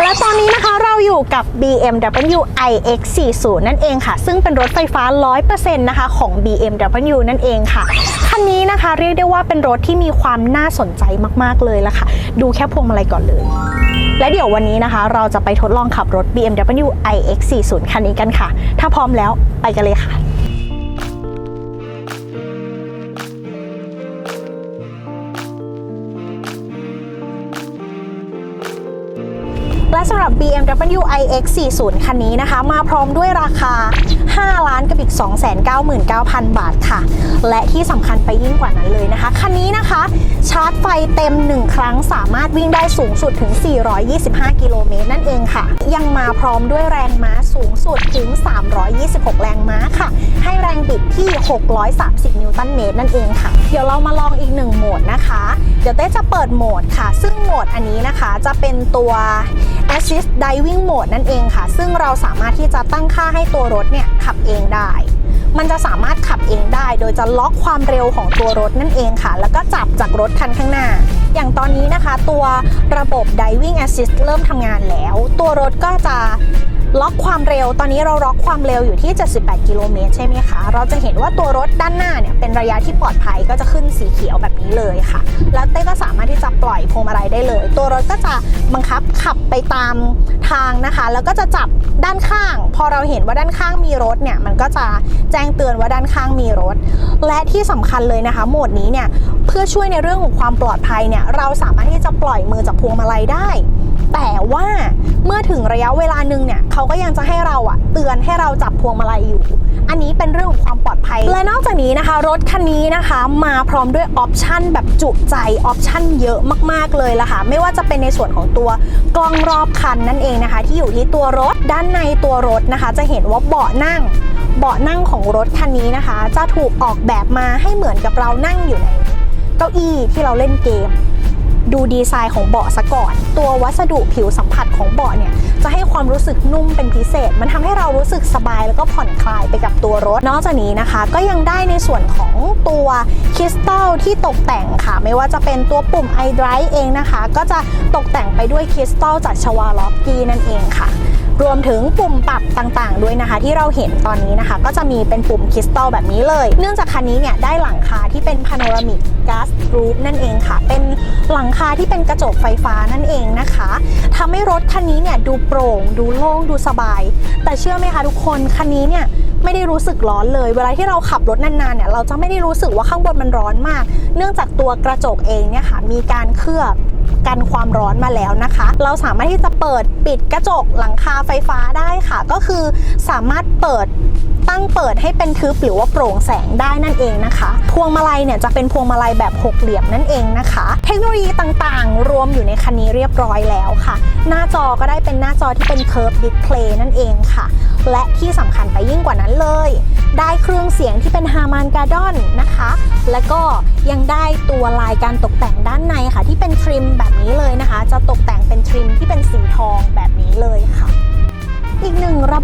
และตอนนี้นะคะเราอยู่กับ BMW iX40 นั่นเองค่ะ ซึ่งเป็นรถไฟฟ้า 100%นะคะของ BMW นั่นเองค่ะ คันนี้นะคะเรียกได้ว่าเป็นรถที่มีความน่าสนใจมากๆเลยละค่ะ ดูแค่พวงมาลัยก่อนเลย และเดี๋ยววันนี้นะคะ เราจะไปทดลองขับรถ BMW iX40 คันนี้กันค่ะ ถ้าพร้อมแล้วไปกันเลยค่ะ และสำหรับ BMW iX40 คันนี้นะคะ มาพร้อมด้วยราคา 5 ล้านกับอีก 299,000 บาทค่ะ และที่สำคัญไปยิ่งกว่านั้นเลยนะคะ คันนี้นะคะ ชาร์จไฟเต็ม 1 ครั้งสามารถวิ่งได้สูงสุดถึง 425 กิโลเมตรนั่นเองค่ะ ยังมาพร้อมด้วยแรงม้าสูงสุดถึง 326 แรงม้าค่ะ ให้แรงบิดที่ 630 นิวตันเมตรนั่นเองค่ะ เดี๋ยวเรามาลองอีกหนึ่งโหมดนะคะ เดี๋ยวเต้จะเปิดโหมดค่ะ ซึ่งโหมดอันนี้นะคะจะเป็นตัว Assist Diving Mode นั่นเองค่ะ ซึ่งเราสามารถที่จะตั้งค่าให้ตัวรถเนี่ยขับเองได้ มันจะสามารถขับเองได้ โดยจะล็อกความเร็วของตัวรถนั่นเองค่ะ แล้วก็จับจากรถคันข้างหน้า อย่างตอนนี้นะคะตัวระบบ Diving Assist เริ่มทำงานแล้ว ตัวรถก็จะ ล็อกความเร็ว ตอนนี้เราล็อกความเร็วอยู่ที่ 78 กิโลเมตรใช่ไหมคะ เราจะเห็นว่าตัวรถด้านหน้าเนี่ยเป็นระยะที่ปลอดภัยก็จะขึ้นสีเขียวแบบนี้เลยค่ะ แล้วเต้ก็สามารถที่จะปล่อยพวงมาลัยได้เลย ตัวรถก็จะบังคับขับไปตามทางนะคะ แล้วก็จะจับด้านข้าง พอเราเห็นว่าด้านข้างมีรถเนี่ยมันก็จะแจ้งเตือนว่าด้านข้างมีรถ และที่สำคัญเลยนะคะ โหมดนี้เนี่ยเพื่อช่วยในเรื่องของความปลอดภัยเนี่ยเราสามารถที่จะปล่อยมือจากพวงมาลัยได้ แต่ว่า เมื่อถึงระยะเวลาหนึ่งเนี่ยเขาก็ยังจะให้เราอะเตือนให้เราจับพวงมาลัยอยู่ อันนี้เป็นเรื่องของความปลอดภัย และนอกจากนี้นะคะ รถคันนี้นะคะมาพร้อมด้วยออปชันแบบจุใจออปชันเยอะมากๆเลยละค่ะ ไม่ว่าจะเป็นในส่วนของตัวกล้องรอบคันนั่นเองนะคะ ที่อยู่ที่ตัวรถด้านในตัวรถนะคะ จะเห็นว่าเบาะนั่งเบาะนั่งของรถคันนี้นะคะ จะถูกออกแบบมาให้เหมือนกับเรานั่งอยู่ในเก้าอี้ที่เราเล่นเกม ดูดีไซน์ของเบาะซะก่อน ตัววัสดุผิวสัมผัสของเบาะเนี่ยจะให้ความรู้สึกนุ่มเป็นพิเศษ มันทำให้เรารู้สึกสบายแล้วก็ผ่อนคลายไปกับตัวรถ นอกจากนี้นะคะ ก็ยังได้ในส่วนของตัวคริสตัลที่ตกแต่งค่ะ ไม่ว่าจะเป็นตัวปุ่ม iDrive เองนะคะ ก็จะตกแต่งไปด้วยคริสตัลจากชวาล็อกกี้นั่นเองค่ะ รวมถึงปุ่มปรับต่างๆ ด้วยนะคะ ที่เราเห็นตอนนี้นะคะ ก็จะมีเป็นปุ่มคริสตัลแบบนี้เลย เนื่องจากคันนี้เนี่ยได้หลังคาที่เป็นพาโนรามิกก๊าซรูฟนั่นเองค่ะ เป็นหลังคาที่เป็นกระจกไฟฟ้านั่นเองนะคะทำให้รถคันนี้เนี่ยดูโปร่ง ดูโล่งดูสบาย แต่เชื่อไหมคะทุกคนคันนี้เนี่ยไม่ได้รู้สึกร้อนเลย เวลาที่เราขับรถนานๆเนี่ยเราจะไม่ได้รู้สึกว่าข้างบนมันร้อนมาก เนื่องจากตัวกระจกเองเนี่ยค่ะมีการเคลือบ กันความร้อนมาแล้วนะคะ เราสามารถที่จะเปิดปิดกระจกหลังคาไฟฟ้าได้ค่ะ ก็คือสามารถเปิด ตั้งเปิดให้เป็นทึบหรือว่าโปร่งแสงได้นั่นเองนะคะ พวงมาลัยเนี่ยจะเป็นพวงมาลัยแบบหกเหลี่ยมนั่นเองนะคะ เทคโนโลยีต่างๆ รวมอยู่ในคันนี้เรียบร้อยแล้วค่ะ หน้าจอก็ได้เป็นหน้าจอที่เป็น Curve Display นั่นเองค่ะ และที่สำคัญไปยิ่งกว่านั้นเลย ได้เครื่องเสียงที่เป็นฮามานการ์ดอนนะคะ และก็ยังได้ตัวลายการตกแต่งด้านในค่ะ ที่เป็นทริมแบบนี้เลยนะคะ จะตกแต่ง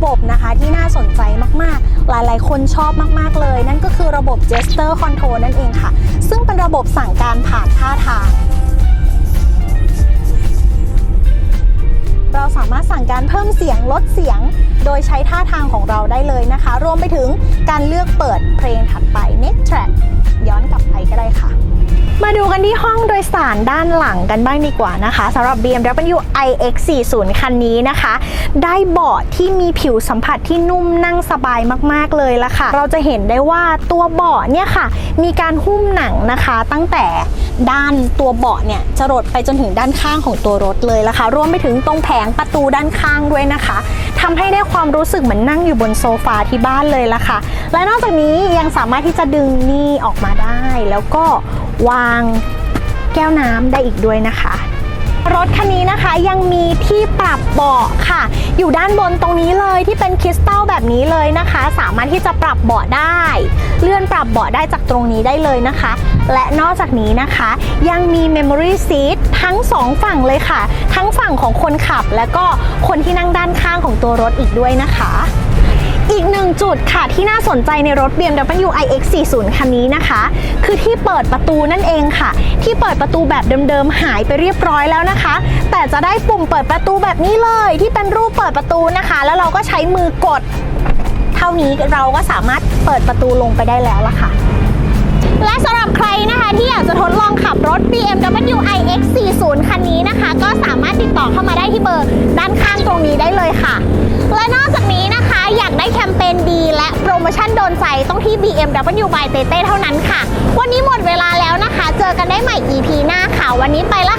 บบนะคะที่น่าสนใจมากๆ หลายๆ คนชอบมากๆเลย นั่นก็คือระบบ Gesture Control นั่นเองค่ะ ซึ่งเป็นระบบสั่งการผ่านท่าทาง เราสามารถสั่งการเพิ่มเสียงลดเสียง โดยใช้ท่าทางของเราได้เลยนะคะ รวมไปถึงการเลือกเปิดเพลงถัดไป next track ย้อนกลับไปก็ได้ค่ะ มาดูกันที่ห้องโดยสารด้านหลังกันบ้างดีกว่านะคะสำหรับ BMW iX40 คันนี้นะคะ ได้เบาะที่มีผิวสัมผัสที่นุ่มนั่งสบายมากๆเลยละค่ะ เราจะเห็นได้ว่าตัวเบาะเนี่ยค่ะ มีการหุ้มหนังนะคะ ตั้งแต่ด้านตัวเบาะเนี่ยจะรดไปจนถึงด้านข้างของตัวรถเลยละค่ะ รวมไปถึงตรงแผงประตูด้านข้างด้วยนะคะทำให้ได้ความรู้สึกเหมือนนั่งอยู่บนโซฟาที่บ้านเลยละค่ะ และนอกจากนี้ยังสามารถที่จะดึงนี่ออกมาได้แล้วก็ วางแก้วน้ำได้อีกด้วยนะคะ รถคันนี้นะคะยังมีที่ปรับเบาะค่ะ อยู่ด้านบนตรงนี้เลยที่เป็นคริสตัลแบบนี้เลยนะคะ สามารถที่จะปรับเบาะได้ เลื่อนปรับเบาะได้จากตรงนี้ได้เลยนะคะ และนอกจากนี้นะคะ ยังมี Memory Seat ทั้งสองฝั่งเลยค่ะ ทั้งฝั่งของคนขับและก็คนที่นั่งด้านข้างของตัวรถอีกด้วยนะคะ อีกหนึ่งจุดค่ะที่น่าสนใจในรถ BMW iX 40คันนี้นะคะ คือที่เปิดประตูนั่นเองค่ะ ที่เปิดประตูแบบเดิมๆหายไปเรียบร้อยแล้วนะคะ แต่จะได้ปุ่มเปิดประตูแบบนี้เลย ที่เป็นรูปเปิดประตูนะคะ แล้วเราก็ใช้มือกด เท่านี้เราก็สามารถเปิดประตูลงไปได้แล้วล่ะค่ะและสำหรับใครนะคะที่อยากจะทดลองขับรถ BMW iX 40คันนี้นะคะ ก็สามารถติดต่อเข้ามาได้ที่เบอร์ด้านข้างตรงนี้ได้เลยค่ะและ มชันโดนใจต้องที่ BMW by เต้เท่านั้นค่ะ วันนี้หมดเวลาแล้วนะคะ เจอกันได้ใหม่ EP หน้าค่ะ วันนี้ไปละ